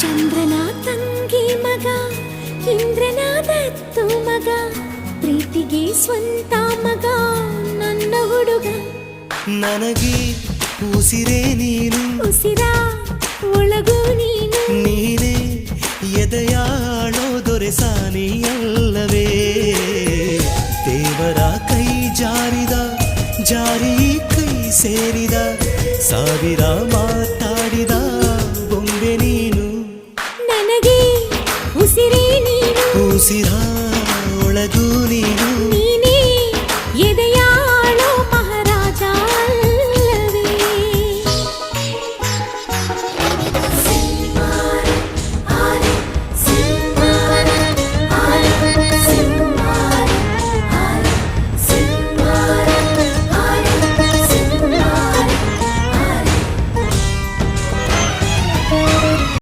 ಚಂದ್ರನ ತಂಗಿ ಮಗ ಇಂದ್ರನ ದತ್ತು ಮಗ ಪ್ರೀತಿಗೆ ಸ್ವಂತ ಮಗ ನನ್ನ ಹುಡುಗ. ನನಗೆ ಉಸಿರೇ ನೀನು ಉಸಿರ ಒಳಗು ನೀನು. ನೀನೇ ಎದೆಯಾಳೋ ದೊರೆಸಾನಿಯಲ್ಲವೇ. ದೇವರ ಕೈ ಜಾರಿದ ಜಾರಿ ಕೈ ಸೇರಿದ ಸಾವಿರ ಮಾತಾಡಿದ ನನಗೆ ಉಸಿರೇ ಒಳಗೂ ನೀನು.